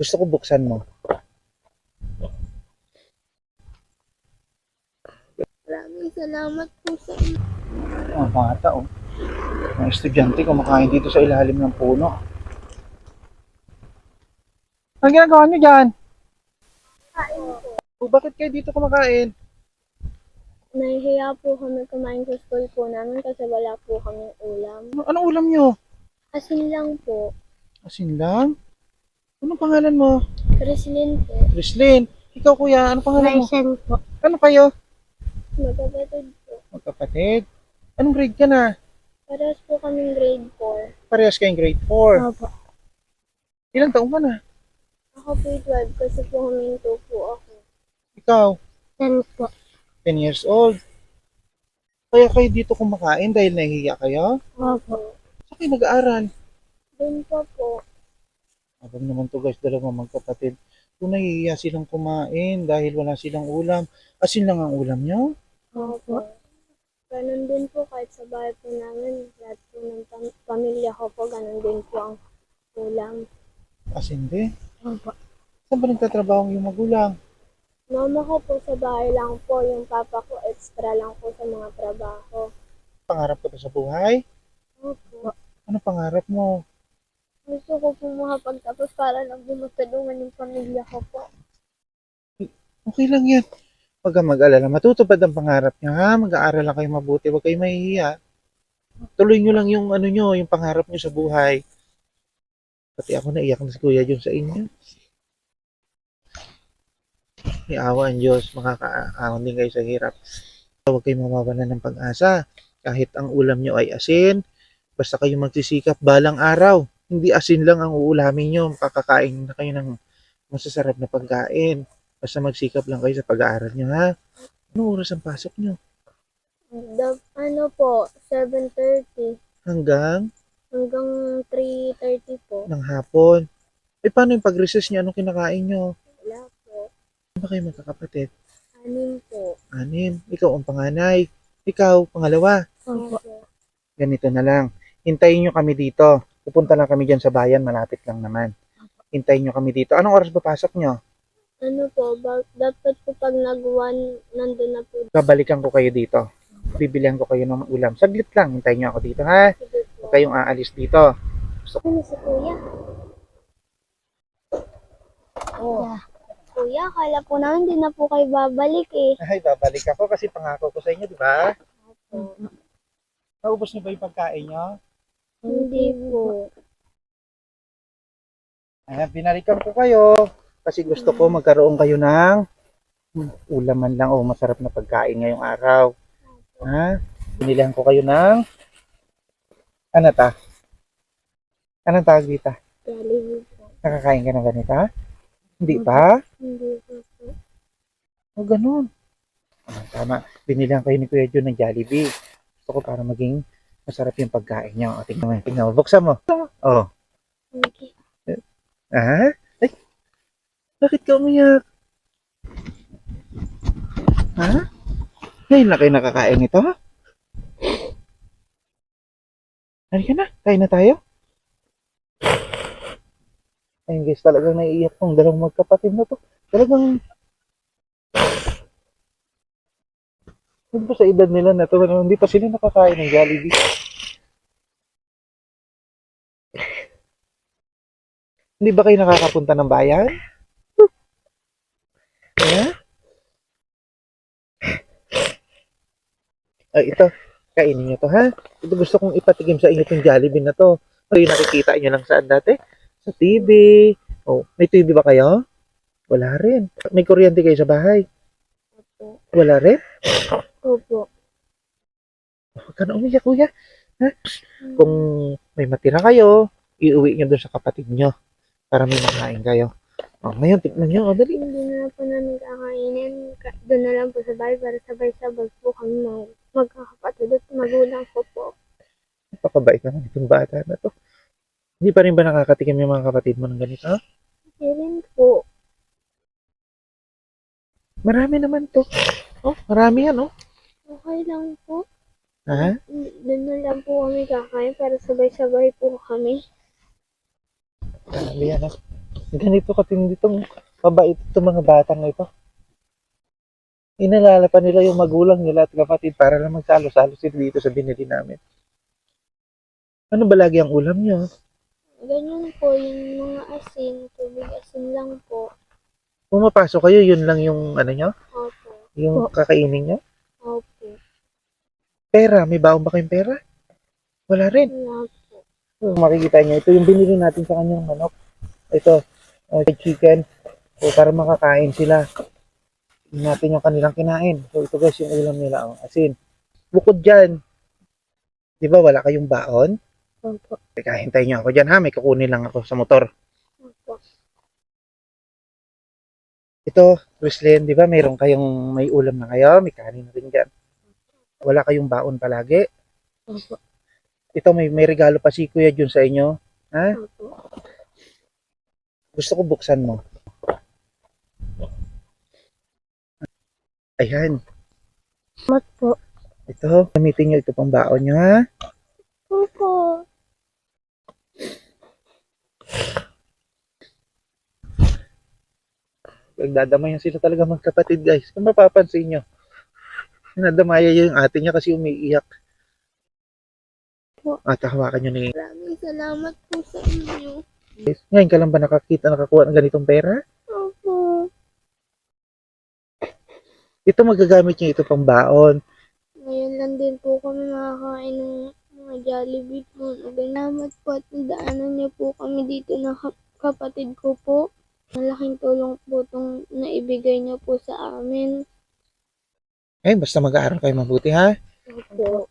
Gusto ko buksan mo. Maraming salamat po sa inyo. Mga bata, oh. Mga estudyante kumakain dito sa ilalim ng puno. Ang ginagawa nyo dyan? Kain po. O, bakit kayo dito kumakain? Nahihiya po kami kumain sa school po namin kasi wala po kaming ulam. Ano, anong ulam nyo? Asin lang po. Asin lang? Anong pangalan mo? Chrislyn po. Rislin. Ikaw kuya, anong pangalan mo? Maisen po. Ano kayo? Magkapatid po. Magkapatid. Anong grade ka na? Parehas po kaming grade 4. Parehas kayong grade 4. Opo. Ilang taong ka na? Ako po 12 kasi po huminto po ako. Ikaw, 10 po. 10 years old. Kaya kayo dito kumakain dahil nahihiya kayo? Opo. Saan kayo nag-aaral? Doon po po. Abang naman to guys, dalawang magkapatid. Kung nahihiya silang kumain dahil wala silang ulam, asin lang ang ulam nyo? Opo. Ganun din po kahit sa bahay po namin, lahat po ng pam- pamilya ko po, ganun din po ang ulam. Asin din. Opo. Saan ba nagtatrabaho iyong magulang? Mama ko po sa bahay lang po, yung papa ko extra lang po sa mga trabaho. Pangarap ka ba sa buhay? Opo. Ano pangarap mo? Gusto ko po makapagtapos para lang po matulungan yung pamilya ko po. Okay lang yan. Huwag kang mag-alala. Matutupad ang pangarap niyo, ha? Mag-aaral lang kayo mabuti. Huwag kayo mahihiya. Tuloy nyo lang yung ano nyo, yung pangarap nyo sa buhay. Pati ako naiyak na si Kuya Jun sa inyo. May awa ang Diyos, makakaahon din kayo sa hirap. Huwag kayo mawawalan ng pag-asa. Kahit ang ulam nyo ay asin, basta kayo magsisikap balang araw. Hindi asin lang ang uulamin nyo, makakakain na kayo ng masasarap na pagkain. Basta magsikap lang kayo sa pag-aaral nyo, ha? Anong oras ang pasok nyo? The, ano po, 7.30 Hanggang hanggang 3.30 po. ng hapon. Eh, paano yung pag-recess nyo? Anong kinakain nyo? Wala po. Ano ba kayo magkakapatid? Anim po. Anim. Ikaw ang panganay. Ikaw, pangalawa. Opo. Ganito na lang. Hintayin nyo kami dito. Pupunta lang kami dyan sa bayan. Malapit lang naman. Hintayin nyo kami dito. Anong oras ba pasok nyo? Ano po, ba, dapat po pag nag-1, nandun na po. Babalikan ko kayo dito. Bibilihan ko kayo ng ulam. Saglit lang. Hintayin nyo ako dito, ha? Sige po. Huwag kayong aalis dito. Ano si Kuya? Oh. Kuya, akala po namin hindi na po kayo babalik eh. Ay, babalik ako kasi pangako ko sa inyo, di ba? Naubos niyo ba yung pagkain nyo? Hindi po. Ayan, binalikan ko kayo kasi gusto ko magkaroon kayo ng ulaman lang o masarap na pagkain ngayong araw. Ha? Binilihan ko kayo ng ano ta? Anong tawag dito? Jollibee po. Nakakain ka ng ganito? Hindi pa? Hindi po. O ganun. Ah, tama. Binilihan kayo ni Kuya John ng Jollibee. Gusto ko para maging masarap yung pagkain niyo. O, tingnan mo. Tingnan mo. Buksan mo. Oh. Okay. Ah? Ay, bakit ka umiyak? Ha? Ngayon na kayo nakakain nito? Halika na, kain na tayo. Ayun guys, talagang naiiyak tong dalawang magkapatid na to. Talagang hindi pa sa edad nila na to, ano, hindi pa sila nakakain ng Jollibee. Hindi ba kayo nakakapunta ng bayan? Ha? Ay, ito. Kainin nyo to, ha? Ito gusto kong ipatikim sa inyo itong Jollibee na to. Ay, nakikita nyo lang saan dati? Sa TV. Oh, may TV ba kayo? Wala rin. May kuryente kayo sa bahay? Wala rin? Opo. Huwag ka na umiyak, kuya. Ha? Kung may matira kayo, iuwi nyo doon sa kapatid nyo para may makain kayo. Oh, ngayon, tignan nyo. Oh, dali. Hindi na po namin kakainin. Ka- Doon na lang po sa bahay para sabay-sabay po kami mag magkakapatid at magulang ko po. Napakabait naman itong bata na to. Hindi pa rin ba nakakatikim yung mga kapatid mo ng ganito? Hindi rin po. Marami naman to. Oh, marami yan, oh. Okay lang po. Ha? Doon na lang po kami kakain para sabay-sabay po kami. Yan, oh. Ganito katindi itong mabait itong mga batang ito. Inalala pa nila yung magulang nila at kapatid para lang magsalo-salo sila dito sa binili namin. Ano ba lagi ang ulam nyo? Ganyan po, yung mga asin, tubig asin lang po. Pumapasok kayo, yun lang yung ano nyo? Opo. Yung kakainin nyo? Opo. Pera, may baon ba kayong pera? Wala rin. Wala po. Kung makikita nyo, ito yung binili natin sa kanyang manok. Ito, uh, chicken. So, para makakain sila. Tingnan natin yung kanilang kinain. So, ito guys, yung ulam nila, ang asin. Bukod dyan, di ba wala kayong baon? Opo. Teka, hintayin nyo ako dyan ha. May kukunin lang ako sa motor. Opo. Ito, Chrislyn, di ba mayroon kayong may ulam na kayo? May kanin na rin dyan. Wala kayong baon palagi. Opo. Ito, may, may regalo pa si Kuya Jun sa inyo. Ha? Opo. Gusto ko buksan mo. Ayan. Mat po. Ito, gamitin nyo ito pang baon nyo ha. Opo. Nagdadamayan sila talaga magkapatid guys. Kung mapapansin nyo. Nadamaya yung ate niya kasi umiiyak. Po. At hawakan nyo ni Maraming salamat po sa inyo. Ngayon ka lang ba nakakita, nakakuha ng ganitong pera? Opo. Ito magagamit nyo ito pang baon. Ngayon lang din po kami makakain ng mga Jollibee po. Naganamat po at nadaanan niyo po kami dito kap- kapatid ko po. Malaking tulong po itong naibigay niyo po sa amin. Eh, basta mag-aaral kayo mabuti ha. Opo.